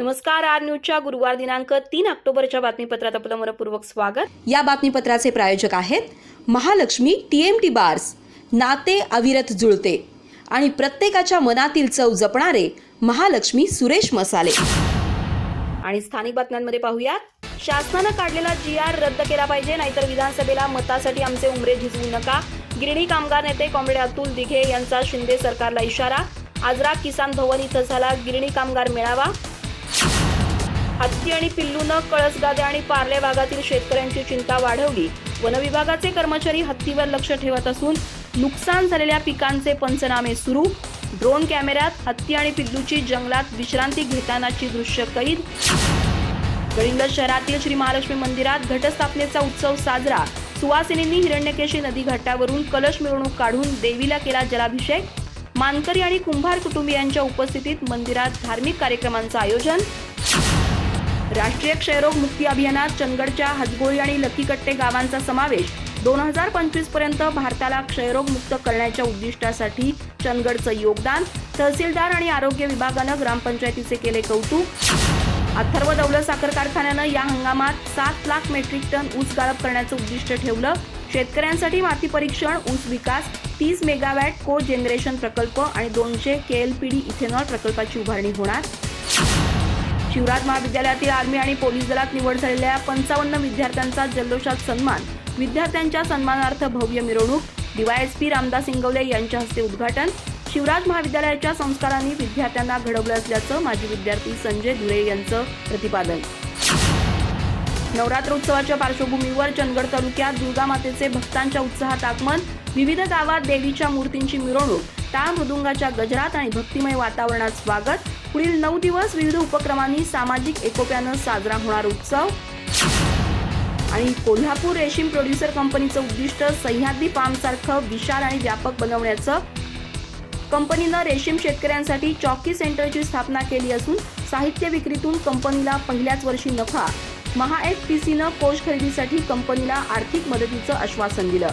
नमस्कार आर न्यूजच्या गुरुवार दिनांक तीन ऑक्टोबरच्या बातमीपत्रात आपलं मनपूर्वक स्वागत. या बातमीपत्राचे प्रायोजक आहेत Mahalakshmi T M T bars नाते अविरत जुळते आणि प्रत्येकाच्या मनातील चव जपणारे महालक्ष्मी सुरेश मसाले. आणि स्थानिक बातम्यांमध्ये पाहूयात. शासनानं काढलेला जी आर रद्द केला पाहिजे नाहीतर विधानसभेला मतासाठी आमचे उमरे झिजवू नका. गिरणी कामगार नेते कॉम्रेड अतुल दिघे यांचा शिंदे सरकारला इशारा. आजरा किसान भवन इथं झाला गिरणी कामगार मेळावा. हत्ती आणि पिल्लूनं कळसगादे आणि पार्ले भागातील शेतकऱ्यांची चिंता वाढवली. वनविभागाचे कर्मचारी हत्तीवर लक्ष ठेवत असून नुकसान झालेल्या पिकांचे पंचनामे सुरू. ड्रोन कॅमेऱ्यात हत्ती आणि पिल्लूची जंगलात विश्रांती घेतानाची दृश्य कैद. गडिंग्लज शहरातील श्री महालक्ष्मी मंदिरात घटस्थापनेचा उत्सव साजरा. सुवासिनींनी हिरण्यकेशी नदी घाटावरून कलश मिरवणूक काढून देवीला केला जलाभिषेक. मानकरी आणि कुंभार कुटुंबियांच्या उपस्थितीत मंदिरात धार्मिक कार्यक्रमांचं आयोजन. राष्ट्रीय क्षयरोग मुक्ती अभियानात चंदगडच्या हदगोळी आणि लकीकट्टे गावांचा समावेश दोन हजार पंचवीसपर्यंत भारताला क्षयरोग मुक्त करण्याच्या उद्दिष्टासाठी चंदगडचं योगदान तहसीलदार आणि आरोग्य विभागानं ग्रामपंचायतीचे केले कौतुक. अथर्व दौलत साखर कारखान्यानं या हंगामात सात लाख मेट्रिक टन ऊस गाळप करण्याचं उद्दिष्ट ठेवलं. शेतकऱ्यांसाठी माती परीक्षण ऊस विकास तीस मेगावॅट को जनरेशन प्रकल्प आणि दोनशे केएलपीडी इथेनॉल प्रकल्पाची उभारणी होणार. शिवराज महाविद्यालयातील आर्मी आणि पोलीस दलात निवड झालेल्या पंचावन्न विद्यार्थ्यांचा जल्लोषात सन्मान. विद्यार्थ्यांच्या सन्मानार्थ भव्य मिरवणूक. डीवायएसपी रामदास इंगवले यांच्या हस्ते उद्घाटन. शिवराज महाविद्यालयाच्या संस्कारांनी विद्यार्थ्यांना घडवलं असल्याचं माजी विद्यार्थी संजय धुरे यांचं प्रतिपादन. नवरात्र उत्सवाच्या पार्श्वभूमीवर चंदगड तालुक्यात दुर्गा मातेचे भक्तांच्या उत्साहात आगमन. विविध गावात देवीच्या मूर्तींची मिरवणूक. टाळ मृदुंगाच्या गजरात आणि भक्तिमय वातावरणात स्वागत. पुढील नऊ दिवस विविध उपक्रमांनी सामाजिक एकोप्यानं साजरा होणार उत्सव. आणि कोल्हापूर रेशीम प्रोड्युसर कंपनीचं उद्दिष्ट सह्याद्री पामसारखं विशाल आणि व्यापक बनवण्याचं. कंपनीनं रेशीम शेतकऱ्यांसाठी चॉकी सेंटरची स्थापना केली असून साहित्य विक्रीतून कंपनीला पहिल्याच वर्षी नफा. महा एफ पी सीनं कोष खरेदीसाठी कंपनीला आर्थिक मदतीचं आश्वासन दिलं.